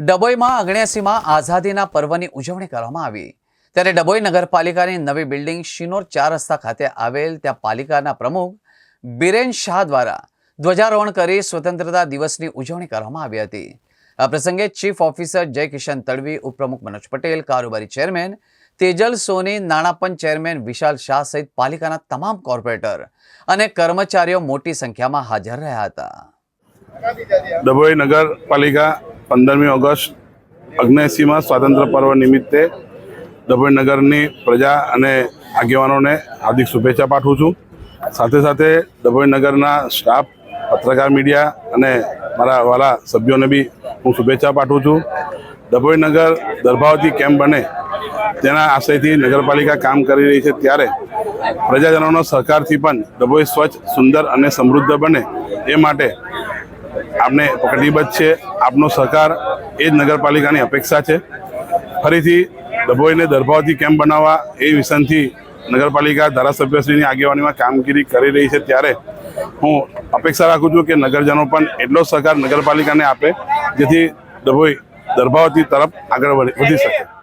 ડભોઈમાં અગણ્યાસીમાં આઝાદીના પર્વની ઉજવણી કરવામાં આવી. ત્યારે ડભોઈ નગરપાલિકાની નવી બિલ્ડિંગ શિનોર ચાર રસ્તા ખાતે આવેલ ત્યાં પાલિકાના પ્રમુખ બિરેન શાહ દ્વારા ધ્વજારોહણ કરી સ્વતંત્રતા દિવસની ઉજવણી કરવામાં આવી હતી. આ પ્રસંગે ચીફ ઓફિસર જય કિશન તડવી, ઉપપ્રમુખ મનોજ પટેલ, કારોબારી ચેરમેન તેજલ સોની, નાણાપંચ ચેરમેન વિશાલ શાહ સહિત પાલિકાના તમામ કોર્પોરેટર અને કર્મચારીઓ મોટી સંખ્યામાં હાજર રહ્યા હતા. ડભોઈ નગરપાલિકા પંદરમી ઓગસ્ટ અગ્નેસીમાં સ્વાતંત્ર્ય પર્વ નિમિત્તે ડભોઈ નગરની પ્રજા અને આગેવાનોને હાર્દિક શુભેચ્છા પાઠવું છું. સાથે સાથે દભોઈનગરના સ્ટાફ, પત્રકાર મીડિયા અને મારા વાલા સભ્યોને બી હું શુભેચ્છા પાઠવું છું. દભોઈનગર દર્ભાવતી કેમ બને તેના આશયથી નગરપાલિકા કામ કરી રહી છે ત્યારે પ્રજાજનોનો સહકારથી પણ ડભોઈ સ્વચ્છ, સુંદર અને સમૃદ્ધ બને એ માટે આપને કટિબદ્ધ છે. આપનો સહકાર એ જ નગરપાલિકાની અપેક્ષા છે. ફરીથી ડભોઈને દરભાવથી કેમ બનાવવા એ વિસનથી નગરપાલિકા ધારાસભ્યશ્રીની આગેવાનીમાં કામગીરી કરી રહી છે. ત્યારે હું અપેક્ષા રાખું છું કે નગરજનો પણ એટલો સહકાર નગરપાલિકાને આપે, જેથી ડભોઈ દરભાવતી તરફ આગળ વધી શકે.